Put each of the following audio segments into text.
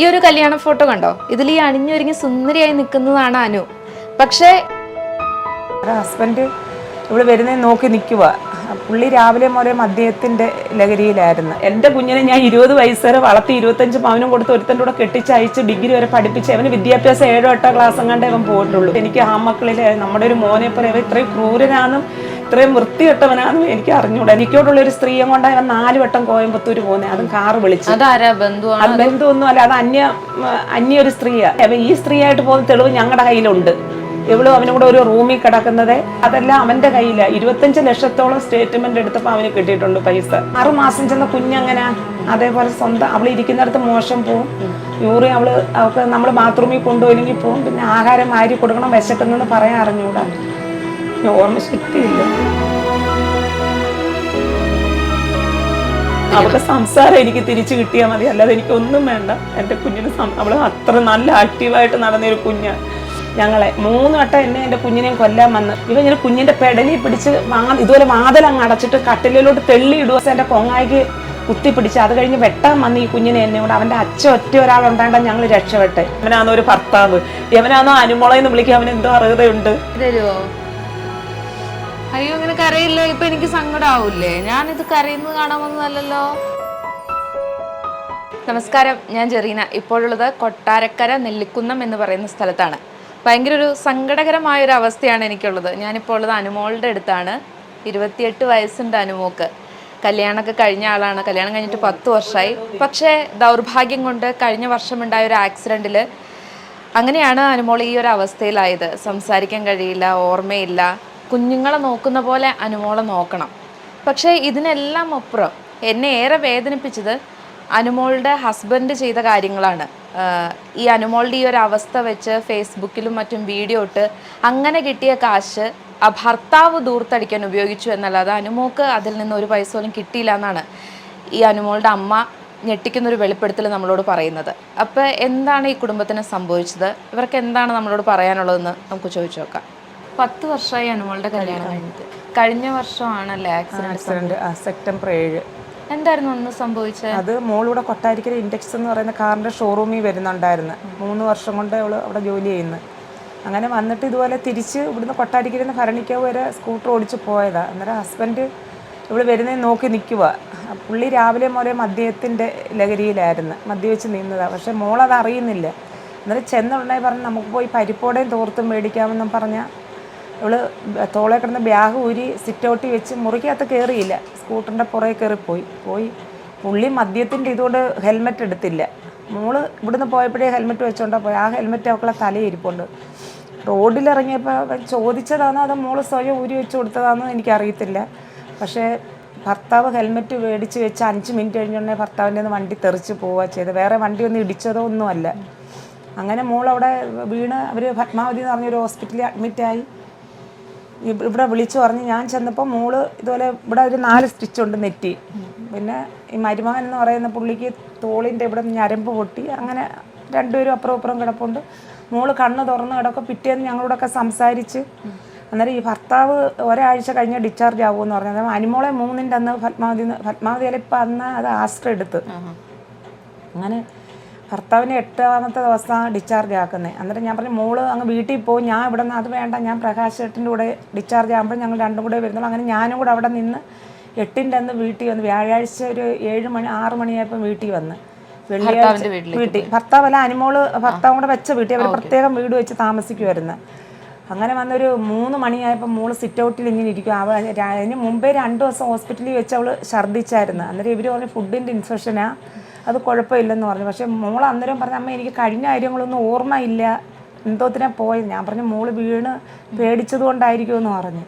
ഈ ഒരു കല്യാണ ഫോട്ടോ കണ്ടോ? ഇതിൽ ഈ അണിഞ്ഞൊരുങ്ങി സുന്ദരിയായി നിൽക്കുന്നതാണ് അനു. പക്ഷേ ഹസ്ബൻഡ് ഇവിടെ വരുന്നത് നോക്കി നിൽക്കുക പുള്ളി രാവിലെ മുതലേ മദ്യത്തിന്റെ ലഹരിയിലായിരുന്നു. എന്റെ കുഞ്ഞിനെ ഞാൻ ഇരുപത് വയസ്സ് വരെ വളർത്തി ഇരുപത്തഞ്ച് പവനും കൊടുത്ത് ഒരുത്തന്റെ കൂടെ കെട്ടിച്ചയച്ച് ഡിഗ്രി വരെ പഠിപ്പിച്ച് അവന് വിദ്യാഭ്യാസം ഏഴോ എട്ടോ ക്ലാസ് കണ്ടേ അവൻ പോയിട്ടുള്ളൂ. എനിക്ക് ആ മക്കളിലെ നമ്മുടെ ഒരു മോനെ പോലെ ഇത്രയും ക്രൂരനാണെന്നും ഇത്രയും വൃത്തികെട്ടവനാണെന്ന് എനിക്ക് അറിഞ്ഞൂടാ. എനിക്കോടുള്ള ഒരു സ്ത്രീയെ കൊണ്ട് അവൻ നാല് വട്ടം കോയമ്പത്തൂർ പോകുന്നത് അതും കാറ് വിളിച്ചു. ബന്ധു ഒന്നും അല്ല അത്? അന്യ അന്യ ഒരു സ്ത്രീയാ. അപ്പൊ ഈ സ്ത്രീയായിട്ട് പോകുന്ന തെളിവ് ഞങ്ങളുടെ കയ്യിലുണ്ട്. ഇവളും അവനും കൂടെ ഒരു റൂമിൽ കിടക്കുന്നത്. അതെല്ലാം അവന്റെ കയ്യില. ഇരുപത്തഞ്ച് ലക്ഷത്തോളം സ്റ്റേറ്റ്മെന്റ് എടുത്തപ്പോൾ അവന് കിട്ടിയിട്ടുണ്ട് പൈസ. ആറു മാസം ചെന്ന കുഞ്ഞങ്ങനെ? അതേപോലെ സ്വന്തം അവൾ ഇരിക്കുന്നിടത്ത് മോശം പോവും. യൂറി അവൾ അവൾക്ക് നമ്മൾ ബാത്റൂമിൽ കൊണ്ടുപോയില്ലെങ്കിൽ പോവും. പിന്നെ ആഹാരം വാരി കൊടുക്കണം വിശക്കുന്നെന്ന് പറയാൻ അറിഞ്ഞൂടാ. ഓർമ്മ ശക്തിയില്ല. അവളുടെ സംസാരം എനിക്ക് തിരിച്ചു കിട്ടിയാൽ മതി. അല്ലാതെ എനിക്ക് ഒന്നും വേണ്ട. എന്റെ കുഞ്ഞിന് അവൾ അത്ര നല്ല ആക്റ്റീവായിട്ട് നടന്നൊരു കുഞ്ഞാണ് ഞങ്ങളെ മൂന്ന് വട്ടം എന്നെ എന്റെ കുഞ്ഞിനെയും കൊല്ലാൻ വന്ന്. ഇവ ഇങ്ങനെ കുഞ്ഞിന്റെ പെടലി പിടിച്ച് ഇതുപോലെ വാതിലങ്ങ് അടച്ചിട്ട് കട്ടിലിലോട്ട് തെള്ളി ഇടുക എന്റെ കൊങ്ങായിക്ക് കുത്തിപ്പിടിച്ച് അത് കഴിഞ്ഞ് വെട്ടാൻ വന്ന് ഈ കുഞ്ഞിനെ എന്നെ കൂടെ അവന്റെ അച്ഛ ഒറ്റ ഒരാളുണ്ടായിട്ട് ഞങ്ങൾ രക്ഷപ്പെട്ടെ. അവനാണോ ഒരു ഭർത്താവ്? യവനാണോ അനുമോളെന്ന് വിളിക്കാൻ അവനെന്തോ അർഹതയുണ്ട്? അയ്യോ അങ്ങനെ കരയില്ല? ഇപ്പൊ എനിക്ക് സങ്കടാവൂലേ ഞാനിത് കരയുന്നത് കാണാമെന്നല്ലോ നമസ്കാരം ഞാൻ ജെറീന. ഇപ്പോഴുള്ളത് കൊട്ടാരക്കര നെല്ലിക്കുന്നം എന്ന് പറയുന്ന സ്ഥലത്താണ്. ഭയങ്കര ഒരു സങ്കടകരമായ ഒരു അവസ്ഥയാണ് എനിക്കുള്ളത്. ഞാനിപ്പോൾ ഉള്ളത് അനുമോളുടെ അടുത്താണ്. ഇരുപത്തിയെട്ട് വയസ്സുണ്ട് അനുമോക്ക്. കല്യാണമൊക്കെ കഴിഞ്ഞ ആളാണ്. കല്യാണം കഴിഞ്ഞിട്ട് പത്ത് വർഷമായി പക്ഷേ ദൗർഭാഗ്യം കൊണ്ട് കഴിഞ്ഞ വർഷം ഉണ്ടായ ഒരു ആക്സിഡന്റിൽ അങ്ങനെയാണ് അനുമോൾ ഈ ഒരു അവസ്ഥയിലായത്. സംസാരിക്കാൻ കഴിയില്ല ഓർമ്മയില്ല. കുഞ്ഞുങ്ങളെ നോക്കുന്ന പോലെ അനുമോളെ നോക്കണം. പക്ഷേ ഇതിനെല്ലാം അപ്പുറം എന്നെ ഏറെ വേദനിപ്പിച്ചത് അനുമോളുടെ ഹസ്ബൻഡ് ചെയ്ത കാര്യങ്ങളാണ്. ഈ അനുമോളുടെ ഈ ഒരു അവസ്ഥ വെച്ച് ഫേസ്ബുക്കിലും മറ്റും വീഡിയോ ഇട്ട് അങ്ങനെ കിട്ടിയ കാശ് ആ ഭർത്താവ് ദൂർത്തടിക്കാൻ ഉപയോഗിച്ചു എന്നല്ലാതെ അനുമോക്ക് അതിൽ നിന്ന് ഒരു പൈസ പോലും കിട്ടിയില്ല എന്നാണ് ഈ അനുമോളുടെ അമ്മ ഞെട്ടിക്കുന്നൊരു വെളിപ്പെടുത്തൽ നമ്മളോട് പറയുന്നത്. അപ്പോൾ എന്താണ് ഈ കുടുംബത്തിന് സംഭവിച്ചത്? ഇവർക്ക് എന്താണ് നമ്മളോട് പറയാനുള്ളതെന്ന് നമുക്ക് ചോദിച്ചു നോക്കാം. പത്ത് വർഷമായി അനുമോളുടെ കല്യാണം കഴിഞ്ഞിട്ട്. കഴിഞ്ഞ വർഷമാണല്ലേ ആക്സിഡന്റ് സെപ്റ്റംബർ ഏഴ്. എന്തായിരുന്നു ഒന്ന് സംഭവിച്ചത്? അത് മോളിവിടെ കൊട്ടാരിക്കര ഇൻഡെക്സ് എന്ന് പറയുന്ന കാറിന്റെ ഷോറൂമിൽ വരുന്നുണ്ടായിരുന്നു. മൂന്ന് വർഷം കൊണ്ട് അവൾ അവിടെ ജോലി ചെയ്യുന്നു. അങ്ങനെ വന്നിട്ട് ഇതുപോലെ തിരിച്ച് ഇവിടുന്ന് കൊട്ടാരിക്കരയിൽ നിന്ന് ഭരണിക്കാവ് വരെ സ്കൂട്ടർ ഓടിച്ച് പോയതാ. അന്നേരം ഹസ്ബൻഡ് ഇവിടെ വരുന്നതിന് നോക്കി നിൽക്കുക പുള്ളി രാവിലെ മുതലേ മദ്യത്തിന്റെ ലഹരിയിലായിരുന്നു. മദ്യവെച്ച് നിന്നതാണ് പക്ഷെ മോളത് അറിയുന്നില്ല. അന്നേരം ചെന്നുടനെ പറഞ്ഞ് നമുക്ക് പോയി പരിപ്പോടെയും തോർത്തും മേടിക്കാമെന്നും പറഞ്ഞാൽ ഇവൾ തോളെ കിടന്ന് ബാഗ് ഊരി സിറ്റൗട്ടി വെച്ച് മുറിക്കകത്ത് കയറിയില്ല സ്കൂട്ടറിന്റെ പുറകെ കയറിപ്പോയി പോയി. പുള്ളി മദ്യത്തിന്റെ ഇതുകൊണ്ട് ഹെൽമെറ്റ് എടുത്തില്ല. മോൾ ഇവിടുന്ന് പോയപ്പോഴേ ഹെൽമെറ്റ് വെച്ചോണ്ടാ പോയി. ആ ഹെൽമെറ്റ് അവക്കുള്ള തലയിരിപ്പുണ്ട് റോഡിലിറങ്ങിയപ്പോൾ ചോദിച്ചതാണോ അതോ മോൾ സ്വയം ഊരി വെച്ച് കൊടുത്തതാണോ എനിക്കറിയത്തില്ല. പക്ഷേ ഭർത്താവ് ഹെൽമെറ്റ് മേടിച്ച് വെച്ച് അഞ്ച് മിനിറ്റ് കഴിഞ്ഞുടനെ ഭർത്താവിന്റെ നിന്ന് വണ്ടി തെറിച്ച് പോവുക ചെയ്ത് വേറെ വണ്ടി ഒന്നും ഇടിച്ചതോ ഒന്നുമല്ല. അങ്ങനെ മോൾ അവിടെ വീണ് അവർ പത്മാവതി എന്ന് പറഞ്ഞൊരു ഹോസ്പിറ്റലിൽ അഡ്മിറ്റായി ഇവിടെ വിളിച്ചു പറഞ്ഞ് ഞാൻ ചെന്നപ്പോൾ മോൾ ഇതുപോലെ ഇവിടെ ഒരു നാല് സ്റ്റിച്ച് ഉണ്ട് നെറ്റി. പിന്നെ ഈ മരുമകൻ എന്ന് പറയുന്ന പുള്ളിക്ക് തോളിന്റെ ഇവിടെ ഞരമ്പ് പൊട്ടി. അങ്ങനെ രണ്ടുപേരും അപ്പുറം അപ്പുറം കിടപ്പുണ്ട്. മോൾ കണ്ണ് തുറന്ന് കിടക്കും. പിറ്റേന്ന് ഞങ്ങളോടൊക്കെ സംസാരിച്ച് അന്നേരം ഈ ഭർത്താവ് ഒരാഴ്ച കഴിഞ്ഞ് ഡിസ്ചാർജ് ആകുമെന്ന് പറഞ്ഞു. അനിമോളെ അനുമോളെ മൂന്നിന്റെ അന്ന് പത്മാവതി പത്മാവതിയിൽ ഇപ്പം അന്ന് അത് ആസ്റ്റർ എടുത്ത്. അങ്ങനെ ഭർത്താവിന് എട്ടാമത്തെ ദിവസമാണ് ഡിസ്ചാർജ് ആക്കുന്നത്. അന്നേരം ഞാൻ പറഞ്ഞു മോൾ അങ്ങ് വീട്ടിൽ പോകും ഞാൻ ഇവിടെ നിന്ന് അത് വേണ്ട ഞാൻ പ്രകാശ് ഏട്ടന്റെ കൂടെ ഡിസ്ചാർജ് ആകുമ്പോൾ ഞങ്ങൾ രണ്ടും കൂടെ വരുന്നുള്ളൂ. അങ്ങനെ ഞാനും കൂടെ അവിടെ നിന്ന് എട്ടിന്റെ അന്ന് വീട്ടിൽ വന്ന് വ്യാഴാഴ്ച ഒരു ഏഴ് മണി ആറ് മണിയായപ്പോൾ വീട്ടിൽ വന്ന്. വെള്ളിയാഴ്ച വീട്ടിൽ. ഭർത്താവല്ല അനുമോൾ ഭർത്താവും കൂടെ വെച്ച വീട്ടിൽ. അവർ പ്രത്യേകം വീട് വെച്ച് താമസിക്കുമായിരുന്നു അങ്ങനെ വന്നൊരു മൂന്ന് മണിയായപ്പോൾ മോൾ സിറ്റ് ഔട്ടിൽ ഇങ്ങനെ ഇരിക്കും അവ അതിന് മുമ്പേ രണ്ട് ദിവസം ഹോസ്പിറ്റലിൽ വെച്ച് അവൾ ഛർദ്ദിച്ചായിരുന്നു. അന്നേരം ഇവർ പറഞ്ഞു ഫുഡിന്റെ ഇൻഫെക്ഷനാ അത് കുഴപ്പമില്ലെന്ന് പറഞ്ഞു. പക്ഷേ മോൾ അന്നേരം പറഞ്ഞു അമ്മ എനിക്ക് കഴിഞ്ഞ കാര്യങ്ങളൊന്നും ഓർമ്മയില്ല. എന്തോത്തിനാ പോയത്? ഞാൻ പറഞ്ഞു മോൾ വീണ് പേടിച്ചത് കൊണ്ടായിരിക്കുമെന്ന് പറഞ്ഞു.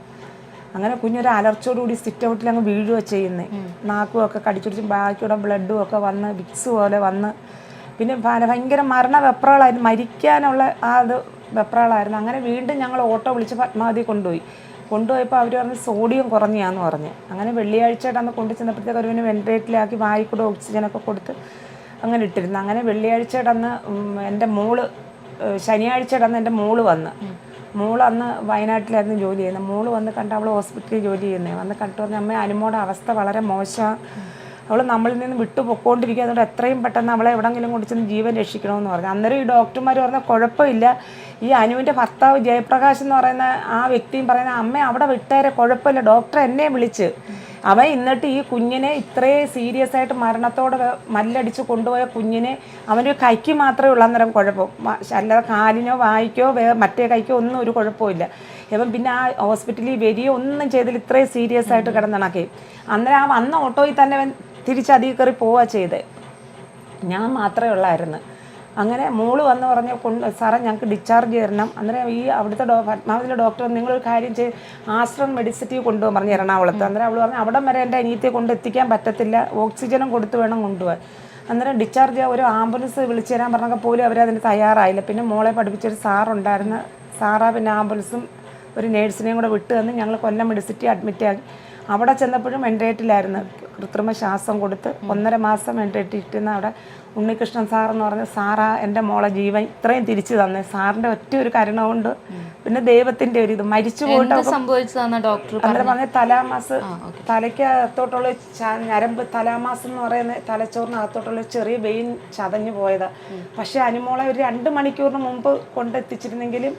അങ്ങനെ കുഞ്ഞൊരു അലർച്ചയോടുകൂടി സിറ്റ് ഔട്ടിൽ അങ്ങ് വീഴുക ചെയ്യുന്നത് നാക്കും ഒക്കെ കടിച്ചുടിച്ച് ബാക്കിയുടെ ബ്ലഡും ഒക്കെ വന്ന് വിക്സ് പോലെ വന്ന്. പിന്നെ ഭയങ്കര മരണ വെപ്രകളായിരുന്നു മരിക്കാനുള്ള ആ അത് വെപ്രകളായിരുന്നു അങ്ങനെ വീണ്ടും ഞങ്ങൾ ഓട്ടോ വിളിച്ച് പത്മാവതി കൊണ്ടുപോയി. കൊണ്ടുപോയപ്പോൾ അവർ പറഞ്ഞ് സോഡിയം കുറഞ്ഞാന്ന് പറഞ്ഞ്. അങ്ങനെ വെള്ളിയാഴ്ചയായിട്ട് അന്ന് കൊണ്ടു ചെന്നപ്പോഴത്തേക്ക് ഒരു വെന്റിലേറ്ററിലാക്കി വായിക്കൂടെ ഓക്സിജനൊക്കെ കൊടുത്ത് അങ്ങനെ ഇട്ടിരുന്നു. അങ്ങനെ വെള്ളിയാഴ്ചയുടെ അന്ന് എന്റെ മോൾ ശനിയാഴ്ചയായിട്ടന്ന് എന്റെ മോൾ വന്ന്. മോൾ അന്ന് വയനാട്ടിലായിരുന്നു ജോലി ചെയ്യുന്നത്. മോൾ വന്ന് കണ്ട് അവൾ ഹോസ്പിറ്റലിൽ ജോലി ചെയ്യുന്നത് വന്ന് കണ്ടു പറഞ്ഞ അമ്മ അനുമോടെ അവസ്ഥ വളരെ മോശമാണ് അവൾ നമ്മളിൽ നിന്ന് വിട്ടു പൊക്കോണ്ടിരിക്കുക അതുകൊണ്ട് എത്രയും പെട്ടെന്ന് അവളെ എവിടെങ്കിലും കൊണ്ടു ചെന്ന് ജീവൻ രക്ഷിക്കണമെന്ന് പറഞ്ഞു. അന്നേരം ഈ ഡോക്ടർമാർ പറഞ്ഞ കുഴപ്പമില്ല. ഈ അനുവിന്റെ ഭർത്താവ് ജയപ്രകാശ് എന്ന് പറയുന്ന ആ വ്യക്തിയും പറയുന്ന അമ്മ അവിടെ വിട്ടേരെ കുഴപ്പമില്ല. ഡോക്ടർ എന്നെ വിളിച്ച്. അവൻ എന്നിട്ട് ഈ കുഞ്ഞിനെ ഇത്രയും സീരിയസ് ആയിട്ട് മരണത്തോടെ മല്ലടിച്ച് കൊണ്ടുപോയ കുഞ്ഞിനെ അവന്റെ കൈക്ക് മാത്രമേ ഉള്ള. അന്നേരം കുഴപ്പം. അല്ലാതെ കാലിനോ വായിക്കോ വേ മറ്റേ കൈക്കോ ഒന്നും ഒരു കുഴപ്പമില്ല ഇവൻ പിന്നെ ആ ഹോസ്പിറ്റലിൽ വരികയോ ഒന്നും ചെയ്തില്ല. ഇത്രയും സീരിയസ് ആയിട്ട് കിടന്നിണക്കി. അന്നേരം ആ വന്ന ഓട്ടോയിൽ തന്നെ തിരിച്ച് അതിൽ കയറി പോവുക ചെയ്തേ. ഞാൻ മാത്രമേ ഉള്ളായിരുന്നു. അങ്ങനെ മോൾ വന്ന് പറഞ്ഞ് കൊണ്ട് സാറേ ഞങ്ങൾക്ക് ഡിസ്ചാർജ് തരണം. അന്നേരം ഈ അവിടുത്തെ ഡോ പത്മാവതിയിലെ ഡോക്ടർ നിങ്ങളൊരു കാര്യം ചെയ്ത് ആശ്രം മെഡിസിറ്റി കൊണ്ടുപോകാൻ പറഞ്ഞു എറണാകുളത്ത്. അന്നേരം അവൾ പറഞ്ഞു അവിടം വരെ എന്റെ അനിയത്തെ കൊണ്ട് എത്തിക്കാൻ പറ്റത്തില്ല ഓക്സിജനും കൊടുത്ത് വേണം കൊണ്ടുപോകാൻ അന്നേരം ഡിസ്ചാർജ് ഒരു ആംബുലൻസ് വിളിച്ചു തരാൻ പറഞ്ഞപ്പോൾ പോലും അവരതിന് തയ്യാറായില്ല. പിന്നെ മോളെ പഠിപ്പിച്ചൊരു സാറുണ്ടായിരുന്നു സാറാ പിന്നെ ആംബുലൻസും ഒരു നേഴ്സിനെയും കൂടെ വിട്ടു തന്ന് ഞങ്ങൾ കൊല്ലം മെഡിസിറ്റി അഡ്മിറ്റ് ആക്കി. അവിടെ ചെന്നപ്പോഴും വെന്റിലേറ്ററിലായിരുന്നു കൃത്രിമ ശ്വാസം കൊടുത്ത് ഒന്നര മാസം വെന്റിലേറ്റർ ഇട്ടുന്ന അവിടെ ഉണ്ണികൃഷ്ണൻ സാർ എന്ന് പറഞ്ഞ സാറാ എന്റെ മോളെ ജീവൻ ഇത്രയും തിരിച്ചു തന്നെ. സാറിന്റെ ഒറ്റ ഒരു കരുണ കൊണ്ട് പിന്നെ ദൈവത്തിന്റെ ഒരു ഇത് മരിച്ചു പോയിട്ട് അങ്ങനെ ഡോക്ടർ അന്നേരം പറഞ്ഞ തലാമാസ് തലയ്ക്ക് അകത്തോട്ടുള്ള ച- ഞരമ്പ് തലാമാസ് എന്ന് പറയുന്ന തലച്ചോറിന് അകത്തോട്ടുള്ള ചെറിയ വെയിൻ ചതഞ്ഞു പോയതാണ് പക്ഷെ അനുമോളെ ഒരു രണ്ട് മണിക്കൂറിന് മുമ്പ് കൊണ്ടെത്തിച്ചിരുന്നെങ്കിലും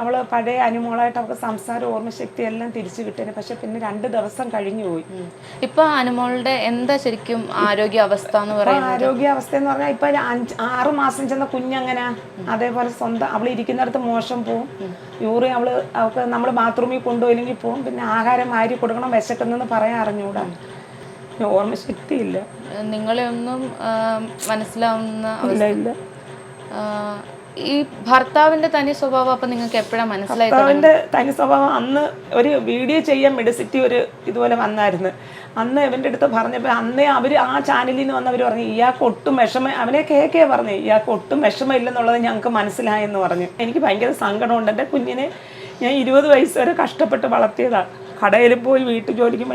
അവൾ പഴയ അനുമോളായിട്ട് അവൾക്ക് സംസാര ഓർമ്മശക്തി എല്ലാം തിരിച്ചു കിട്ടിയത് പക്ഷെ പിന്നെ രണ്ട് ദിവസം കഴിഞ്ഞു പോയി. ഇപ്പൊ അനുമോളുടെ എന്താ ശരിക്കും ആരോഗ്യാവസ്ഥ എന്ന് പറയുന്നത്? ആരോഗ്യാവസ്ഥ എന്ന് പറഞ്ഞാൽ ഇപ്പൊ അഞ്ച് ആറ് മാസം ചെന്ന കുഞ്ഞങ്ങനെ അതേപോലെ സ്വന്തം അവൾ ഇരിക്കുന്നിടത്ത് മോശം പോവും. യൂറിൻ അവൾ അവൾക്ക് നമ്മൾ ബാത്റൂമിൽ കൊണ്ടുപോയില്ലെങ്കിൽ പോവും. പിന്നെ ആഹാരം മാരി കൊടുക്കണം വിശക്കുന്നെന്ന് പറയാൻ അറിഞ്ഞൂടാ. ഓർമ്മ ശക്തി ഇല്ല നിങ്ങളെ ഒന്നും മനസ്സിലാവുന്ന ഇല്ല ഈ ഭർത്താവിന്റെ തനി സ്വഭാവം അപ്പൊ നിങ്ങൾക്ക് എപ്പോഴാണ് മനസ്സിലായി ഭർത്താവിന്റെ തനി സ്വഭാവം അന്ന് ഒരു വീഡിയോ ചെയ്യാൻ മെഡിസിറ്റി ഒരു ഇതുപോലെ വന്നായിരുന്നു. അന്ന് ഇവന്റെ അടുത്ത് പറഞ്ഞപ്പോൾ അന്നേ അവർ ആ ചാനലിൽ നിന്ന് വന്നവർ പറഞ്ഞു ഇയാൾക്ക് ഒട്ടും വിഷമ അവനെ കേക്കേ പറഞ്ഞു ഇയാൾക്ക് ഒട്ടും വിഷമ ഇല്ലെന്നുള്ളത് ഞങ്ങൾക്ക് മനസ്സിലായെന്ന് പറഞ്ഞു. എനിക്ക് ഭയങ്കര സങ്കടമുണ്ട്. എന്റെ കുഞ്ഞിനെ ഞാൻ ഇരുപത് വയസ്സ് വരെ കഷ്ടപ്പെട്ട് വളർത്തിയതാണ് കടയിൽ പോയി വീട്ടു ജോലിക്ക്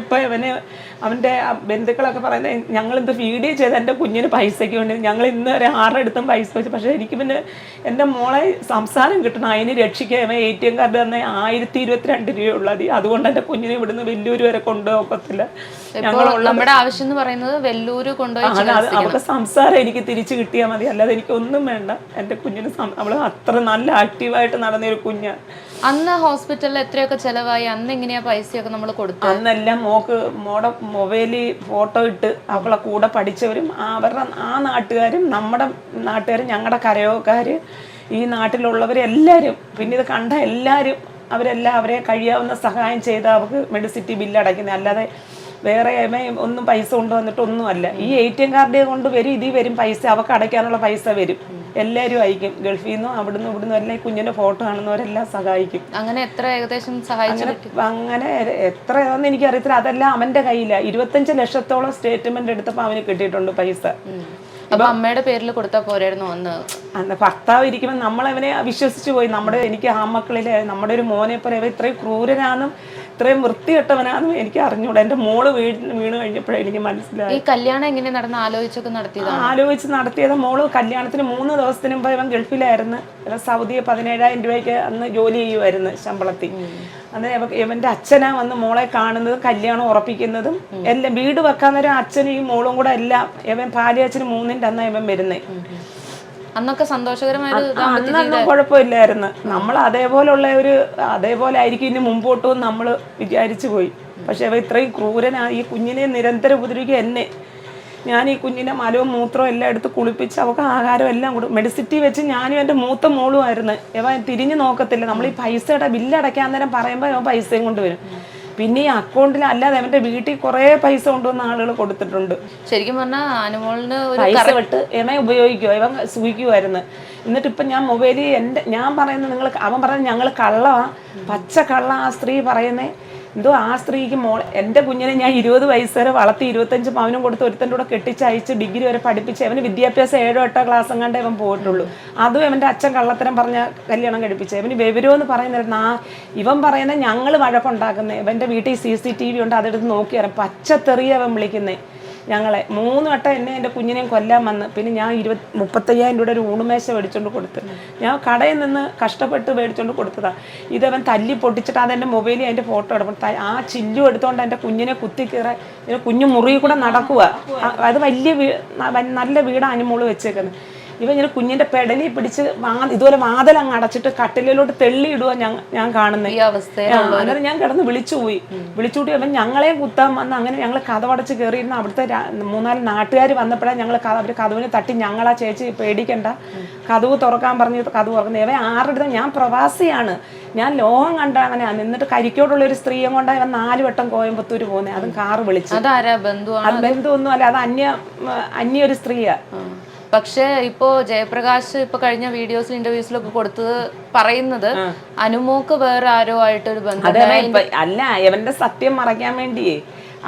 ഇപ്പം ഇവന് അവന്റെ ബന്ധുക്കളൊക്കെ പറയുന്നത് ഞങ്ങളിന്ന് ഫീഡ് ചെയ്ത് എന്റെ കുഞ്ഞിന് പൈസയ്ക്ക് വേണ്ടി ഞങ്ങൾ ഇന്ന് വരെ ആറെടുത്തും പൈസ വെച്ചു. പക്ഷേ എനിക്ക് പിന്നെ എന്റെ മോളെ സംസാരം കിട്ടണം. അതിന് രക്ഷിക്കുക ഇവൻ എ ടി എം കാർഡ് തന്നെ ആയിരത്തി ഇരുപത്തിരണ്ട് രൂപയുള്ളത്. അതുകൊണ്ട് എന്റെ കുഞ്ഞിനെ ഇവിടുന്ന് വലിയൊരു വരെ കൊണ്ടുപോകത്തില്ല. ഇപ്പോൾ നമ്മുടെ ആവശ്യം എന്ന് പറയുന്നത് വെല്ലൂര് കൊണ്ടുപോയി അവൾക്ക് സംസാരം എനിക്ക് തിരിച്ചു കിട്ടിയാൽ മതി. അല്ലാതെ എനിക്ക് ഒന്നും വേണ്ട. എന്റെ കുഞ്ഞിന് അവൾ അത്ര നല്ല ആക്റ്റീവായിട്ട് നടന്നൊരു കുഞ്ഞാണ് അന്ന് ഹോസ്പിറ്റലിൽ എത്രയൊക്കെ ചെലവായി? അന്ന് എങ്ങനെയാ പൈസയൊക്കെ നമ്മൾ കൊടുത്തു അന്നെല്ലാം മോക്ക് മോടെ മൊബൈലിൽ ഫോട്ടോ ഇട്ട് അവളെ കൂടെ പഠിച്ചവരും അവരുടെ ആ നാട്ടുകാരും നമ്മുടെ നാട്ടുകാരും ഞങ്ങളുടെ കരയോക്കാർ ഈ നാട്ടിലുള്ളവരെല്ലാവരും പിന്നെ ഇത് കണ്ട എല്ലാവരും അവരെല്ലാം അവരെ കഴിയാവുന്ന സഹായം ചെയ്ത് അവർക്ക് മെഡിസിറ്റി ബില്ല് അടയ്ക്കുന്നത് അല്ലാതെ വേറെ ഒന്നും പൈസ കൊണ്ടുവന്നിട്ടൊന്നും അല്ല ഈ എ ടി എം കാർഡ് കൊണ്ട് വരും ഇതിൽ വരും പൈസ അവർക്ക് അടയ്ക്കാനുള്ള പൈസ വരും. എല്ലാവരും അയക്കും ഗൾഫിൽ നിന്നും അവിടുന്ന് ഇവിടുന്ന് എല്ലാം കുഞ്ഞിന്റെ ഫോട്ടോ കാണുന്നവരെല്ലാം സഹായിക്കും. അങ്ങനെ എത്ര ഏകദേശം സഹായിച്ചു അങ്ങനെ എത്ര എനിക്ക് എനിക്കറിയത്തില്ല. അതെല്ലാം അവന്റെ കയ്യില. ഇരുപത്തഞ്ച് ലക്ഷത്തോളം സ്റ്റേറ്റ്മെന്റ് എടുത്തപ്പോൾ അവന് കിട്ടിയിട്ടുണ്ട് പൈസ. അപ്പൊ അമ്മയുടെ പേരിൽ കൊടുത്താൽ പോരായിരുന്നു അന്ന് അന്ന് ഭർത്താവ് ഇരിക്കുമ്പോൾ നമ്മളവനെ വിശ്വസിച്ച് പോയി. നമ്മുടെ എനിക്ക് ആ മക്കളിലെ നമ്മുടെ ഒരു മോനെ പോലെ ഇവ ഇത്രയും ക്രൂരനാന്നും ഇത്രയും വൃത്തികെട്ടവനാണെന്ന് എനിക്ക് അറിഞ്ഞൂടാ. എന്റെ മോൾ വീണ് വീണ് കഴിഞ്ഞപ്പോഴേ എനിക്ക് മനസ്സിലായി ഈ കല്യാണം എങ്ങനെ നടന്ന് ആലോചിച്ചൊക്കെ നടത്തിയതാണ്? ആലോചിച്ച് നടത്തിയത് മോൾ കല്യാണത്തിന് മൂന്ന് ദിവസത്തിന് മുമ്പ് ഇവൻ ഗൾഫിലായിരുന്നു. ഇവൻ സൗദി പതിനേഴായിരം രൂപയ്ക്ക് അന്ന് ജോലി ചെയ്യുമായിരുന്നു ശമ്പളത്തിൽ. അന്ന് ഇവ ഇവന്റെ അച്ഛനാ വന്ന് മോളെ കാണുന്നതും കല്യാണം ഉറപ്പിക്കുന്നതും എല്ലാം വീട് വെക്കാൻ നേരം അച്ഛനും ഈ മോളും കൂടെ എല്ലാം ഇവൻ പാലിയച്ഛന് മൂന്നിന്റെ അന്ന് ഇവൻ വരുന്നേ. അന്നൊക്കെ സന്തോഷകരമായ ഒരു അന്നൊന്നും കുഴപ്പമില്ലായിരുന്നു. നമ്മൾ അതേപോലെയുള്ള ഒരു അതേപോലെ ആയിരിക്കും ഇനി മുമ്പോട്ടും നമ്മൾ വിചാരിച്ചു പോയി. പക്ഷെ അവ ഇത്രയും ക്രൂരനാ ഈ കുഞ്ഞിനെ നിരന്തരം ഉപദ്രവിക്കുക എന്നെ. ഞാൻ ഈ കുഞ്ഞിനെ മലവും മൂത്രവും എല്ലാം എടുത്ത് കുളിപ്പിച്ച് അവൾക്ക് ആഹാരം എല്ലാം കൊടുക്കും മെഡിസിറ്റി വെച്ച് ഞാനും എന്റെ മൂത്ത മോളുമായിരുന്നു. ഇവ തിരിഞ്ഞു നോക്കത്തില്ല. നമ്മൾ ഈ പൈസയുടെ ബില്ല് അടയ്ക്കാൻ നേരം പറയുമ്പോൾ ഇവ പൈസയും കൊണ്ടുവരും പിന്നെ ഈ അക്കൗണ്ടിൽ അല്ലാതെ അവന്റെ വീട്ടിൽ കുറെ പൈസ കൊണ്ടുവന്ന ആളുകൾ കൊടുത്തിട്ടുണ്ട്. ശരിക്കും പറഞ്ഞാൽ അനുമോളിന് ഒരു പൈസ വിട്ട് എന്നെ ഉപയോഗിക്കുക ഇവൻ സൂഹിക്കുമായിരുന്നു എന്നിട്ട് ഇപ്പം ഞാൻ മൊബൈലിൽ എന്റെ ഞാൻ പറയുന്നത് നിങ്ങൾ അവൻ പറയുന്നത് ഞങ്ങൾ കള്ളമാണ് പച്ച കള്ള ആ സ്ത്രീ പറയുന്നേ. എന്തോ ആ സ്ത്രീക്ക് മോൾ എന്റെ കുഞ്ഞിനെ ഞാൻ ഇരുപത് വയസ്സ് വരെ വളർത്തി ഇരുപത്തഞ്ച് പവനും കൊടുത്ത് ഒരുത്തന്റെ കൂടെ കെട്ടിച്ചയച്ച് ഡിഗ്രി വരെ പഠിപ്പിച്ച് അവന് വിദ്യാഭ്യാസം ഏഴോ എട്ടോ ക്ലാസ് എങ്ങാണ്ട് ഇവൻ പോയിട്ടുള്ളൂ. അതും ഇവന്റെ അച്ഛൻ കള്ളത്തരം പറഞ്ഞ കല്യാണം കഴിപ്പിച്ചത് ഇവന് വിവരമെന്ന് പറയുന്നത് ആ ഇവൻ പറയുന്ന ഞങ്ങൾ വഴക്കുണ്ടാക്കുന്നത് ഇവന്റെ വീട്ടിൽ സി സി ടി വി ഉണ്ട് അതെടുത്ത് നോക്കിയറിയാം. പച്ചത്തെറിയ അവൻ വിളിക്കുന്നത് ഞങ്ങളെ മൂന്ന് വട്ടം എന്നെ എന്റെ കുഞ്ഞിനെയും കൊല്ലാൻ വന്ന്. പിന്നെ ഞാൻ ഇരുപത് മുപ്പത്തയ്യായിരം രൂപയുടെ ഒരു ഊണുമേശ മേടിച്ചുകൊണ്ട് കൊടുത്ത്. ഞാൻ കടയിൽ നിന്ന് കഷ്ടപ്പെട്ട് മേടിച്ചുകൊണ്ട് കൊടുത്തതാണ് ഇതവൻ തല്ലി പൊട്ടിച്ചിട്ട് അതെന്റെ മൊബൈലിൽ അതിന്റെ ഫോട്ടോ എടുക്കും. ആ ചില്ലു എടുത്തുകൊണ്ട് എന്റെ കുഞ്ഞിനെ കുത്തി ഇങ്ങനെ കുഞ്ഞു മുറിയിൽ കൂടെ നടക്കുക അത് വലിയ വ- നല്ല വീടാണ് അനുമോൾ വെച്ചേക്കുന്നത് ഇവ ഇങ്ങനെ കുഞ്ഞിന്റെ പെടലി പിടിച്ച് ഇതുപോലെ വാതിൽ അങ്ങ് അടച്ചിട്ട് കട്ടിലിലോട്ട് തെള്ളിയിടുക ഞാൻ ഞാൻ കാണുന്നത് അവസ്ഥയിൽ ഞാൻ കിടന്ന് വിളിച്ചുപോയി വിളിച്ചുകൂട്ടി അപ്പം ഞങ്ങളെയും കുത്താൻ വന്ന് അങ്ങനെ ഞങ്ങൾ കഥവടച്ച് കയറിയിരുന്ന അവിടുത്തെ മൂന്നാൽ നാട്ടുകാർ വന്നപ്പോഴാണ് ഞങ്ങൾ അവർ കഥവിനെ തട്ടി ഞങ്ങളാ ചേച്ചി പേടിക്കണ്ട. കഥവ് തുറക്കാൻ പറഞ്ഞു കഥവ് തുറക്കുന്നത് ഇവ ആരുടെ ഞാൻ പ്രവാസിയാണ്. ഞാൻ ലോകം കണ്ട അങ്ങനെ എന്നിട്ട് കരിക്കോടുള്ള ഒരു സ്ത്രീയെ കൊണ്ടാണ് ഇവൻ നാല് വട്ടം കോയമ്പത്തൂർ പോകുന്നത് അതും കാറ് വിളിച്ചു. അത് ബന്ധുവൊന്നും അല്ല അത് അന്യ അന്യ ഒരു സ്ത്രീയാ. ആ. പക്ഷേ ഇപ്പോ ജയപ്രകാശ് ഇപ്പൊ കഴിഞ്ഞ വീഡിയോസിൽ ഇന്റർവ്യൂസിലൊക്കെ കൊടുത്തത് പറയുന്നത് അനുമോക്ക് വേറെ ആരോ ആയിട്ട് ഒരു ബന്ധം അല്ല അവന്റെ സത്യം മറയ്ക്കാൻ വേണ്ടിയേ.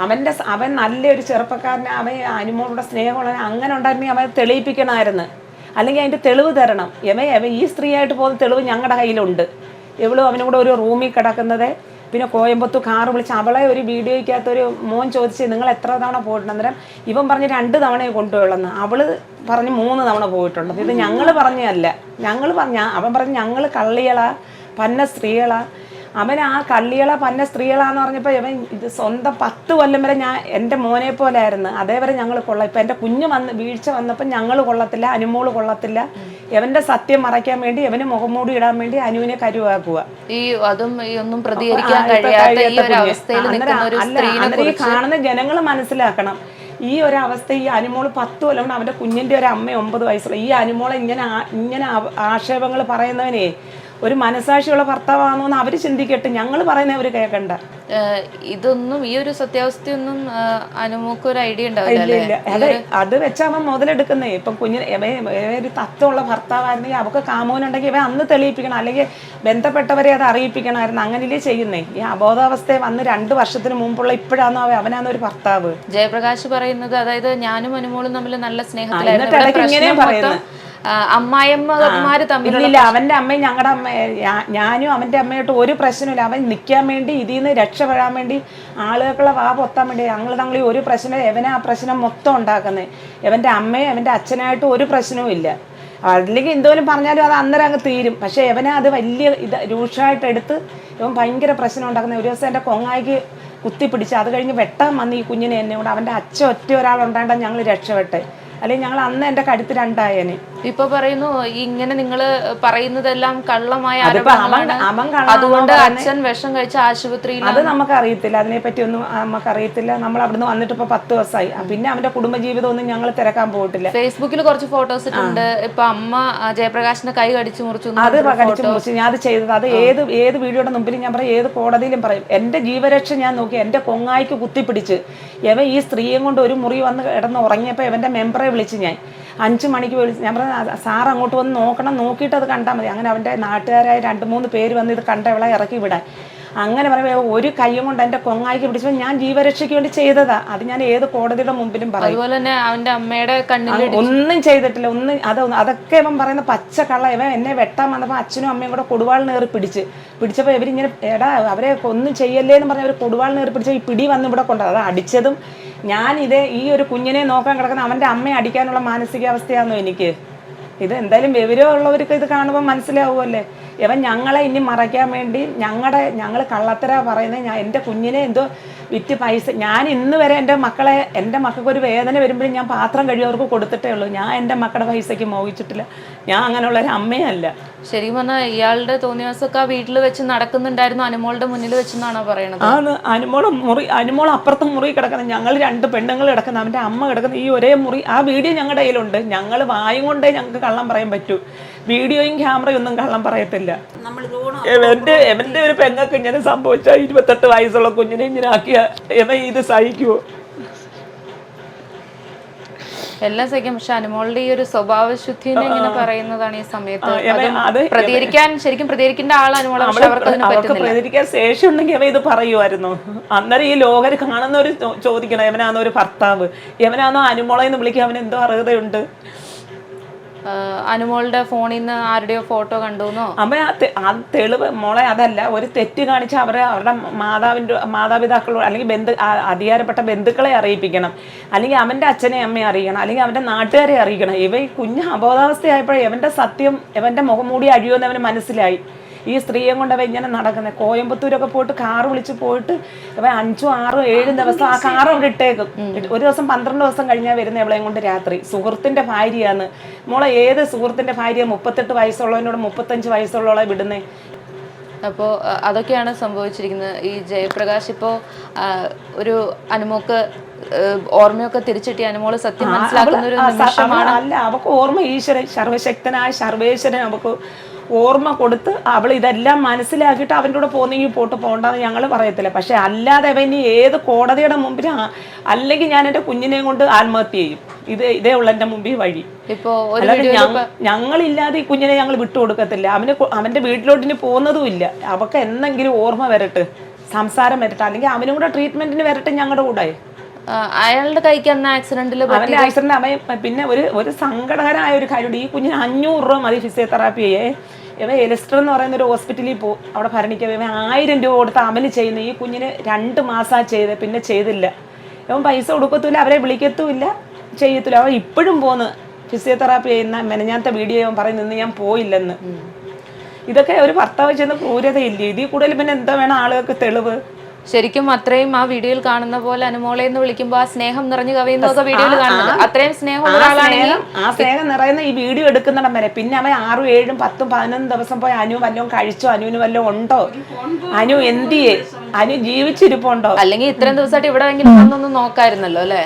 അവന്റെ അവൻ നല്ലൊരു ചെറുപ്പക്കാരനെ അവൻ അനുമോളുടെ സ്നേഹമുള്ള അങ്ങനെ ഉണ്ടായിരുന്നെങ്കിൽ അവനെ തെളിയിപ്പിക്കണമായിരുന്നു. അല്ലെങ്കിൽ അതിന്റെ തെളിവ് തരണം. ഇവൻ ഈ സ്ത്രീയായിട്ട് പോകുന്ന തെളിവ് ഞങ്ങളുടെ കയ്യിലുണ്ട്. ഇവളും അവനും കൂടെ ഒരു റൂമിൽ കിടക്കുന്നത് പിന്നെ കോയമ്പത്തൂർ കാറ് വിളിച്ച് അവളെ ഒരു വീഡിയോയ്ക്കകത്ത് ഒരു മോൻ ചോദിച്ച് നിങ്ങൾ എത്ര തവണ പോയിട്ടുണ്ട്? അന്നേരം ഇവൻ പറഞ്ഞ് രണ്ട് തവണയെ കൊണ്ടുപോയുള്ളെന്ന്. അവൾ പറഞ്ഞ് മൂന്ന് തവണ പോയിട്ടുണ്ട്. ഇത് ഞങ്ങൾ പറഞ്ഞതല്ല. ഞങ്ങൾ പറഞ്ഞ അവൻ പറഞ്ഞ് ഞങ്ങൾ കള്ളികളാ പന്ന സ്ത്രീകളാ അവൻ ആ കള്ളികള പന്ന സ്ത്രീകളാന്ന് പറഞ്ഞപ്പോൾ ഇവൻ ഇത് സ്വന്തം പത്ത് കൊല്ലം വരെ ഞാൻ എന്റെ മോനെ പോലെ ആയിരുന്നു. അതേവരെ ഞങ്ങൾ കൊള്ളാം ഇപ്പം എന്റെ കുഞ്ഞ് വന്ന് വീഴ്ച വന്നപ്പോൾ ഞങ്ങൾ കൊള്ളത്തില്ല അനുമോൾ കൊള്ളത്തില്ല. ഇവന്റെ സത്യം മറയ്ക്കാൻ വേണ്ടി എവന് മുഖംമൂടി ഇടാൻ വേണ്ടി അനുവിനെ കരുവാക്കുക. ഈ അതും ഈ ഒന്നും പ്രതികരിക്കാൻ കഴിയാത്ത ഈ ഒരു അവസ്ഥയിൽ നിൽക്കുന്ന ഒരു സ്ത്രീനെ ഈ കാണുന്ന ജനങ്ങൾ മനസ്സിലാക്കണം. ഈ ഒരു അവസ്ഥ ഈ അനുമോൾ പത്ത് കൊല്ലം അവന്റെ കുഞ്ഞിന്റെ ഒരു അമ്മ ഒമ്പത് വയസ്സുള്ള ഈ അനുമോളെ ഇങ്ങനെ ഇങ്ങനെ ആക്ഷേപങ്ങൾ പറയുന്നവനെ ഒരു മനസാക്ഷിയുള്ള ഭർത്താവാണോ എന്ന് അവർ ചിന്തിക്കട്ടെ. ഞങ്ങൾ പറയുന്ന അവർ കേൾക്കണ്ട ഇതൊന്നും ഈ ഒരു സത്യാവസ്ഥയൊന്നും അനുമോക്ക് ഒരു ഐഡിയ ഉണ്ടാവില്ല അതെ അത് വെച്ചാ അവൻ മുതലെടുക്കുന്നേ. ഇപ്പം കുഞ്ഞിന് ഒരു തത്വമുള്ള ഭർത്താവായിരുന്നെങ്കിൽ അവക്ക് കാമോനുണ്ടെങ്കിൽ ഇവ അന്ന് തെളിയിപ്പിക്കണം. അല്ലെങ്കിൽ ബന്ധപ്പെട്ടവരെ അത് അറിയിപ്പിക്കണമായിരുന്നു. അങ്ങനെയല്ലേ ചെയ്യുന്നേ. ഈ അബോധാവസ്ഥയെ വന്ന് രണ്ട് വർഷത്തിന് മുമ്പുള്ള ഇപ്പോഴാണോ അവ അവനാണ് ഒരു ഭർത്താവ്. ജയപ്രകാശ് പറയുന്നത് അതായത് ഞാനും അനുമോളും തമ്മിൽ നല്ല സ്നേഹം സ്നേഹത്തിലായിരുന്നു. അമ്മായിയമ്മമാര് തമ്മിലുള്ള ഇല്ലില്ല അവന്റെ അമ്മയും ഞങ്ങളുടെ അമ്മ ഞാനും അവന്റെ അമ്മയായിട്ട് ഒരു പ്രശ്നമില്ല അവൻ നിൽക്കാൻ വേണ്ടി ഇതിൽ നിന്ന് രക്ഷപ്പെടാൻ വേണ്ടി ആളുകളെ വാ പൊത്താൻ വേണ്ടി ഞങ്ങൾ തങ്ങളിൽ ഒരു പ്രശ്നം എവനെ ആ പ്രശ്നം മൊത്തം ഉണ്ടാക്കുന്നത് എവന്റെ അമ്മയും അവന്റെ അച്ഛനായിട്ട് ഒരു പ്രശ്നവും ഇല്ല. അല്ലെങ്കിൽ എന്തോലും പറഞ്ഞാലും അത് അന്നേരം അങ്ങ് തീരും. പക്ഷെ എവനെ അത് വലിയ ഇത് രൂക്ഷമായിട്ട് എടുത്ത് ഇവൻ ഭയങ്കര പ്രശ്നം ഉണ്ടാക്കുന്നത് ഒരു ദിവസം എന്റെ കൊങ്ങായിക്ക് കുത്തിപ്പിടിച്ച് അത് കഴിഞ്ഞ് വെട്ടാൻ വന്ന് ഈ കുഞ്ഞിനെ എന്നെ കൊണ്ട് അവന്റെ അച്ഛ ഒറ്റ ഒരാളുണ്ടായിട്ടാണ് ഞങ്ങൾ രക്ഷപ്പെട്ടെ. അല്ലെങ്കിൽ ഞങ്ങൾ അന്ന് എന്റെ കഴുത്ത് രണ്ടായേനെ. ഇപ്പൊ പറയുന്നു ഇങ്ങനെ നിങ്ങൾ പറയുന്നതെല്ലാം കള്ളമായ അതുകൊണ്ട് അച്ഛൻ വിഷം കഴിച്ച ആശുപത്രിയിൽ അത് നമുക്ക് അറിയത്തില്ല അതിനെപ്പറ്റി ഒന്നും നമുക്ക് അറിയത്തില്ല നമ്മൾ അവിടുന്ന് വന്നിട്ട് ഇപ്പൊ പത്ത് ദിവസമായി. പിന്നെ അവന്റെ കുടുംബജീവിതം ഒന്നും ഞങ്ങൾ തിരക്കാൻ പോയിട്ടില്ല. ഫേസ്ബുക്കിൽ കുറച്ച് ഫോട്ടോസ് ഉണ്ട് ഇപ്പൊ അമ്മ ജയപ്രകാശിന്റെ കൈ കടിച്ചു മുറിച്ചു അത് കടിച്ചു മുറിച്ചു. ഞാൻ അത് ചെയ്തത്. അത് ഏത് ഏത് വീഡിയോയുടെ മുമ്പിൽ ഞാൻ പറയും ഏത് കോടതിയിലും പറയും. എന്റെ ജീവരക്ഷ ഞാൻ നോക്കി എന്റെ കൊങ്ങായിക്ക് കുത്തിപ്പിടിച്ച്. ഇവൻ ഈ സ്ത്രീയും കൊണ്ട് ഒരു മുറി വന്ന് കിടന്ന് ഉറങ്ങിയപ്പോ ഇവന്റെ മെമ്പറെ വിളിച്ച് ഞാൻ. അഞ്ച് മണിക്ക് വിളിച്ച് ഞാൻ പറഞ്ഞു സാർ അങ്ങോട്ട് വന്ന് നോക്കണം നോക്കിയിട്ട് അത് കണ്ടാൽ മതി. അങ്ങനെ അവന്റെ നാട്ടുകാരായ രണ്ട് മൂന്ന് പേര് വന്ന് ഇത് കണ്ട ഇവളെ ഇറക്കി വിടാൻ. അങ്ങനെ പറയുമ്പോൾ ഒരു കൈയും കൊണ്ട് എന്റെ കൊങ്ങായിക്ക് പിടിച്ചപ്പോൾ ഞാൻ ജീവരക്ഷയ്ക്ക് വേണ്ടി ചെയ്തതാ. അത് ഞാൻ ഏത് കോടതിയുടെ മുമ്പിലും പറയും. അതുപോലെ തന്നെ അവന്റെ അമ്മയുടെ കണ്ണിൽ ഒന്നും ചെയ്തിട്ടില്ല. ഒന്നും അത് അതൊക്കെ ഇവൻ പറയുന്ന പച്ച കള്ള. ഇവൻ എന്നെ വെട്ടാൻ വന്നപ്പോൾ അച്ഛനും അമ്മയും കൂടെ കൊടുവാൾ നേറി പിടിച്ച്. പിടിച്ചപ്പോൾ ഇവരിങ്ങനെ എടാ അവരെ ഒന്നും ചെയ്യല്ലേ എന്ന് പറഞ്ഞ് അവർ കൊടുവാൾ നേറി പിടിച്ച ഈ പിടി വന്ന് ഇവിടെ കൊണ്ടു അത് അടിച്ചതും ഞാൻ ഈ ഒരു കുഞ്ഞിനെ നോക്കാൻ കിടക്കുന്ന അവന്റെ അമ്മയെ അടിക്കാനുള്ള മാനസികാവസ്ഥയാണോ എനിക്ക്? ഇത് എന്തായാലും വിവരമുള്ളവർക്ക് ഇത് കാണുമ്പോൾ മനസ്സിലാവുമല്ലേ ഇവൻ ഞങ്ങളെ ഇനി മറയ്ക്കാൻ വേണ്ടി ഞങ്ങളുടെ ഞങ്ങൾ കള്ളത്തര പറയുന്നത് ഞാൻ എന്റെ കുഞ്ഞിനെ എന്തോ വിറ്റ് പൈസ. ഞാൻ ഇന്ന് വരെ എന്റെ മക്കളെ എന്റെ മക്കൾക്ക് ഒരു വേദന വരുമ്പോഴും ഞാൻ പാത്രം കഴിയവർക്ക് കൊടുത്തിട്ടേ ഉള്ളൂ. ഞാൻ എന്റെ മക്കളുടെ പൈസയ്ക്ക് മോഹിച്ചിട്ടില്ല. ഞാൻ അങ്ങനെയുള്ള ഒരു അമ്മയല്ല. ശരിക്കും പറഞ്ഞാൽ ഇയാളുടെ തോന്നിയാസൊക്കെ ആ വീട്ടിൽ വെച്ച് നടക്കുന്നുണ്ടായിരുന്നു. അനുമോളുടെ മുന്നിൽ വെച്ചെന്നാണോ പറയുന്നത് ആ അനുമോൾ മുറി അനുമോൾ അപ്പുറത്ത് മുറി കിടക്കുന്നത് ഞങ്ങൾ രണ്ട് പെണ്ണുങ്ങൾ കിടക്കുന്ന അവന്റെ അമ്മ കിടക്കുന്ന ഈ ഒരേ മുറി ആ വീഡിയോ ഞങ്ങളുടെ കയ്യിലുണ്ട്. ഞങ്ങൾ വായും കൊണ്ടേ ഞങ്ങൾക്ക് കള്ളം പറയാൻ പറ്റൂ. വീഡിയോയും ക്യാമറയും ഒന്നും കള്ളം പറയത്തില്ല. എവന്റെ എവന്റെ ഒരു പെങ്ങൾക്ക് ഇങ്ങനെ സംഭവിച്ച ഇരുപത്തെട്ട് വയസ്സുള്ള കുഞ്ഞിനെ ഇങ്ങനെ ആക്കിയ എവൻ ഇത് സഹിക്കുമോ എല്ലാം സഹിക്കും. പക്ഷെ അനുമോളുടെ ഈ ഒരു സ്വഭാവശുദ്ധിനെ ഇങ്ങനെ പറയുന്നതാണ് ഈ സമയത്ത്. പ്രതികരിക്കാൻ ശരിക്കും പ്രതികരിക്കേണ്ട ആൾ അനുമോളെ അവർക്ക് പ്രതികരിക്കാൻ ശേഷി ഉണ്ടെങ്കിൽ അവ ഇത് പറയുമായിരുന്നു അന്നേരം ഈ ലോകർ കാണുന്നവർ ചോദിക്കണം എവനാന്നോ ഒരു ഭർത്താവ്? എവനാന്നോ അനുമോളെ എന്ന് വിളിക്കാൻ അവന് എന്തോ അർഹതയുണ്ട്? അനുമോളുടെ ഫോണിൽ നിന്ന് ആരുടെയോ ഫോട്ടോ കണ്ടു അമ്മ ആ തെളിവ് മോളെ അതല്ല ഒരു തെറ്റ് കാണിച്ച അവരെ അവരുടെ മാതാവിന്റെ മാതാപിതാക്കളോട് അല്ലെങ്കിൽ ബന്ധു അധികാരപ്പെട്ട ബന്ധുക്കളെ അറിയിപ്പിക്കണം. അല്ലെങ്കിൽ അവന്റെ അച്ഛനെ അമ്മയെ അറിയിക്കണം. അല്ലെങ്കിൽ അവന്റെ നാട്ടുകാരെ അറിയിക്കണം. ഇവ ഈ കുഞ്ഞ് അബോധാവസ്ഥയായപ്പോഴേ ഇവന്റെ സത്യം ഇവന്റെ മുഖംമൂടി അഴിയുമെന്ന് അവന് മനസ്സിലായി. ഈ സ്ത്രീയെ കൊണ്ട് അവ ഇങ്ങനെ നടക്കുന്നത് കോയമ്പത്തൂരൊക്കെ പോയിട്ട് കാറ് വിളിച്ച് പോയിട്ട് അവ അഞ്ചും ആറും ഏഴും ദിവസം ആ കാറ് അവിടെ ഇട്ടേക്കും. ഒരു ദിവസം പന്ത്രണ്ട് ദിവസം കഴിഞ്ഞാൽ വരുന്ന ഇവളെയും കൊണ്ട് രാത്രി. സുഹൃത്തിന്റെ ഭാര്യയാണ്. മോളെ ഏത് സുഹൃത്തിന്റെ ഭാര്യ? മുപ്പത്തെട്ട് വയസ്സുള്ളവനോട് മുപ്പത്തഞ്ച് വയസ്സുള്ളവളെ വിടുന്നേ. അപ്പോൾ അതൊക്കെയാണ് സംഭവിച്ചിരിക്കുന്നത്. ഈ ജയപ്രകാശ് ഇപ്പോൾ ഒരു അനുമോക്ക് ഓർമ്മയൊക്കെ തിരിച്ചിട്ട് അനുമോൾ സത്യം മനസ്സിലാക്കുന്ന ഒരു നിമിഷമാണ്. അല്ല അവക്ക് ഓർമ്മ ഈശ്വരൻ സർവശക്തനായ സർവേശ്വരൻ അവക്ക് ഓർമ്മ കൊടുത്ത് അവൾ ഇതെല്ലാം മനസ്സിലാക്കിയിട്ട് അവന്റെ കൂടെ പോന്നെങ്കിൽ പോട്ട് പോകണ്ടെന്ന് ഞങ്ങൾ പറയത്തില്ല. പക്ഷെ അല്ലാതെ അവൻ ഇനി ഏത് കോടതിയുടെ മുമ്പിൽ അല്ലെങ്കിൽ ഞാൻ എന്റെ കുഞ്ഞിനെയും കൊണ്ട് ആത്മഹത്യ ചെയ്യും. ഇത് ഇതേ ഉള്ള എന്റെ മുമ്പിൽ വഴി. ഇപ്പോൾ ഞങ്ങളില്ലാതെ ഈ കുഞ്ഞിനെ ഞങ്ങൾ വിട്ടുകൊടുക്കത്തില്ല. അവന് അവന്റെ വീട്ടിലോട്ട് ഇനി പോകുന്നതും ഇല്ല അവക്ക് എന്തെങ്കിലും ഓർമ്മ വരട്ടെ സംസാരം വരട്ടെ അല്ലെങ്കിൽ അവനും കൂടെ ട്രീറ്റ്മെന്റിന് വരട്ടെ ഞങ്ങളുടെ കൂടെ. അയാളുടെ കൈക്ക് അന്ന് ആക്സിഡന്റിൽ അവന്റെ ആക്സിഡന്റ് അവൻ പിന്നെ ഒരു ഒരു സങ്കടകരമായ ഒരു കാര്യമുണ്ട്. ഈ കുഞ്ഞിന് അഞ്ഞൂറ് രൂപ മതി ഫിസിയോതെറാപ്പിയെ. ഇവ എലിസ്റ്റർ എന്ന് പറയുന്ന ഒരു ഹോസ്പിറ്റലിൽ പോകും അവിടെ ഭരണിക്കുക ഇവൻ ആയിരം രൂപ കൊടുത്ത് അമൽ ചെയ്യുന്ന. ഈ കുഞ്ഞിന് രണ്ട് മാസമാണ് ചെയ്ത് പിന്നെ ചെയ്തില്ല. ഇവൻ പൈസ കൊടുക്കത്തുമില്ല അവരെ വിളിക്കത്തുമില്ല ചെയ്യത്തില്ല അവൻ ഇപ്പോഴും പോന്ന് ഫിസിയോതെറാപ്പി ചെയ്യുന്ന മെനഞ്ഞാത്ത വീഡിയോ അവൻ പറയുന്നു ഇന്ന് ഞാൻ പോയില്ലെന്ന്. ഇതൊക്കെ ഒരു ഭർത്താവ് ചെയ്യുന്ന ക്രൂരതയില്ലേ? ഇതിൽ കൂടുതൽ പിന്നെ എന്താ വേണം ആളുകൾക്ക് തെളിവ്? ശരിക്കും അത്രയും ആ വീഡിയോയിൽ കാണുന്ന പോലെ അനുമോളെ എന്ന് വിളിക്കുമ്പോൾ ആ സ്നേഹം നിറഞ്ഞു കവിയുന്നതൊക്കെ വീഡിയോയിൽ കാണുന്നത് അത്രയും സ്നേഹം ആ സ്നേഹം നിറയുന്ന ഈ വീഡിയോ എടുക്കുന്നിടം വരെ. പിന്നെ അവൻ ആറും ഏഴും പത്തും പതിനൊന്നും ദിവസം പോയി അനു വല്ലതും കഴിച്ചോ? അനുവിന് വല്ലതും ഉണ്ടോ? അനു എന്തിയെ? അനു ജീവിച്ചിരിപ്പുണ്ടോ? അല്ലെങ്കിൽ ഇത്രയും ദിവസമായിട്ട് ഇവിടെ വന്നൊന്ന് നോക്കായിരുന്നല്ലോ അല്ലേ?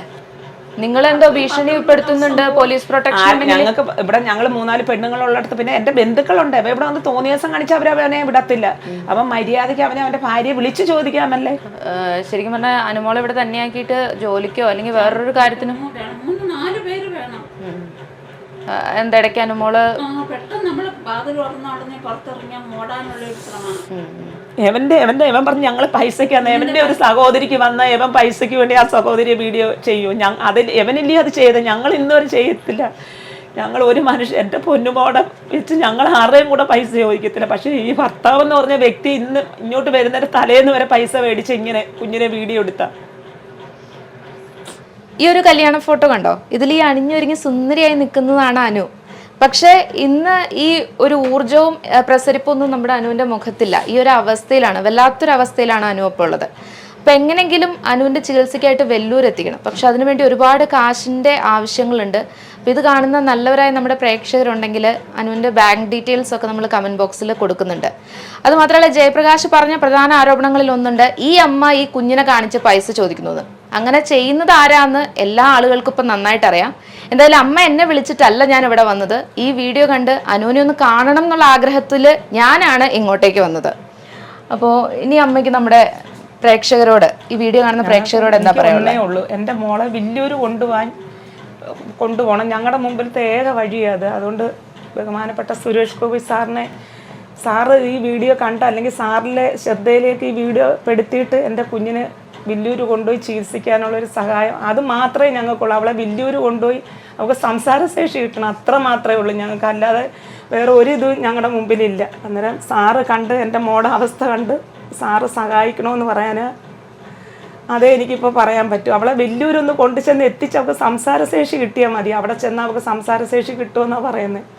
നിങ്ങൾ എന്തോ ഭീഷണിപ്പെടുത്തുന്നുണ്ട് പോലീസ് പ്രൊട്ടക്ഷൻ ഞങ്ങൾക്ക് ഇവിടെ ഞങ്ങൾ മൂന്നാൽ പെണ്ണുങ്ങളുള്ളിടത്ത് പിന്നെ എന്റെ ബന്ധുക്കളുണ്ട്. അപ്പൊ ഇവിടെ വന്ന് തോന്നിയ ദിവസം കാണിച്ച് അവരെ അവനെ വിടത്തില്ല. അപ്പൊ മര്യാദയ്ക്ക് അവനെ അവന്റെ ഭാര്യയെ വിളിച്ചു ചോദിക്കാമല്ലേ? ശരിക്കും പറഞ്ഞാൽ അനുമോളെ ഇവിടെ തന്നെയാക്കിയിട്ട് ജോലിക്കോ അല്ലെങ്കിൽ വേറൊരു കാര്യത്തിനും നാല് പേര് വേണം. ഒരു ശ്രമമാണ്. എവന്റെ എവന്റെ എവൻ പറഞ്ഞു ഞങ്ങൾ പൈസയ്ക്ക് വന്ന എവന്റെ ഒരു സഹോദരിക്ക് വന്ന എവൻ പൈസയ്ക്ക് വേണ്ടി ആ സഹോദരി വീഡിയോ ചെയ്യൂ. ഞങ്ങൾ അതിൽ എവനില്ലേ അത് ചെയ്ത്? ഞങ്ങൾ ഇന്നുവരെ ചെയ്യത്തില്ല. ഞങ്ങൾ ഒരു മനുഷ്യൻ എന്റെ പൊന്നുമോടെ വെച്ച് ഞങ്ങൾ ആരുടെയും കൂടെ പൈസ ചോദിക്കത്തില്ല. പക്ഷേ ഈ ഭർത്താവ് എന്ന് പറഞ്ഞ വ്യക്തി ഇന്ന് ഇങ്ങോട്ട് വരുന്നതിന് തലേന്ന് വരെ പൈസ മേടിച്ച് ഇങ്ങനെ കുഞ്ഞിനെ വീഡിയോ എടുത്ത. ഈ ഒരു കല്യാണ ഫോട്ടോ കണ്ടോ? ഇതിൽ ഈ അണിഞ്ഞൊരുങ്ങി സുന്ദരിയായി നിൽക്കുന്നതാണ് അനു. പക്ഷേ ഇന്ന് ഈ ഒരു ഊർജവും പ്രസരിപ്പൊന്നും നമ്മുടെ അനുവിന്റെ മുഖത്തില്ല. ഈ ഒരു അവസ്ഥയിലാണ് വല്ലാത്തൊരു അവസ്ഥയിലാണ് അനു അപ്പോൾ ഉള്ളത്. അപ്പം എങ്ങനെങ്കിലും അനുവിന്റെ ചികിത്സയ്ക്കായിട്ട് വെല്ലൂർ എത്തിക്കണം. പക്ഷെ അതിനുവേണ്ടി ഒരുപാട് കാശിന്റെ ആവശ്യങ്ങളുണ്ട്. അപ്പം ഇത് കാണുന്ന നല്ലവരായ നമ്മുടെ പ്രേക്ഷകരുണ്ടെങ്കിൽ അനുവിന്റെ ബാങ്ക് ഡീറ്റെയിൽസ് ഒക്കെ നമ്മൾ കമന്റ് ബോക്സിൽ കൊടുക്കുന്നുണ്ട്. അതുമാത്രമല്ല ജയപ്രകാശ് പറഞ്ഞ പ്രധാന ആരോപണങ്ങളിൽ ഒന്നുണ്ട്. ഈ അമ്മ ഈ കുഞ്ഞിനെ കാണിച്ച് പൈസ ചോദിക്കുന്നത് അങ്ങനെ ചെയ്യുന്നത് ആരാന്ന് എല്ലാ ആളുകൾക്കും ഇപ്പം നന്നായിട്ട് അറിയാം. എന്തായാലും അമ്മ എന്നെ വിളിച്ചിട്ടല്ല ഞാൻ ഇവിടെ വന്നത്. ഈ വീഡിയോ കണ്ട് അനുവിനെ ഒന്ന് കാണണം എന്നുള്ള ആഗ്രഹത്തിൽ ഞാനാണ് ഇങ്ങോട്ടേക്ക് വന്നത്. അപ്പോൾ ഇനി അമ്മയ്ക്ക് നമ്മുടെ പ്രേക്ഷകരോട് ഈ വീഡിയോ കാണുന്ന പ്രേക്ഷകരോട് എന്താ പറയുന്നേ ഉള്ളൂ. എന്റെ മോളെ വലിയൊരു കൊണ്ടുപോകാൻ കൊണ്ടുപോകണം. ഞങ്ങളുടെ മുമ്പിലത്തെ ഏക വഴിയാണ് അത് അതുകൊണ്ട് ബഹുമാനപ്പെട്ട സുരേഷ് ഗോപി സാറിനെ സാറ് ഈ വീഡിയോ കണ്ട അല്ലെങ്കിൽ സാറിലെ ശ്രദ്ധയിലേക്ക് ഈ വീഡിയോ പെടുത്തിയിട്ട് എന്റെ കുഞ്ഞിന് വില്ലൂര് കൊണ്ടുപോയി ചികിത്സിക്കാനുള്ളൊരു സഹായം അത് മാത്രമേ ഞങ്ങൾക്കുള്ളൂ. അവളെ വില്ലൂര് കൊണ്ടുപോയി അവൾക്ക് സംസാരശേഷി കിട്ടണം. അത്ര മാത്രമേ ഉള്ളൂ ഞങ്ങൾക്ക്. അല്ലാതെ വേറെ ഒരു ഇതും ഞങ്ങളുടെ മുമ്പിലില്ല. അന്നേരം സാറ് കണ്ട് എന്റെ മോടെ അവസ്ഥ കണ്ട് സാറ് സഹായിക്കണമെന്ന് പറയാൻ അതേ എനിക്കിപ്പോൾ പറയാൻ പറ്റും. അവളെ വലിയൊരൊന്ന് കൊണ്ടു ചെന്ന് എത്തിച്ച് അവൾക്ക് സംസാരശേഷി കിട്ടിയാൽ മതി. അവിടെ ചെന്നാൽ അവൾക്ക് സംസാരശേഷി കിട്ടുമെന്നാണ് പറയുന്നത്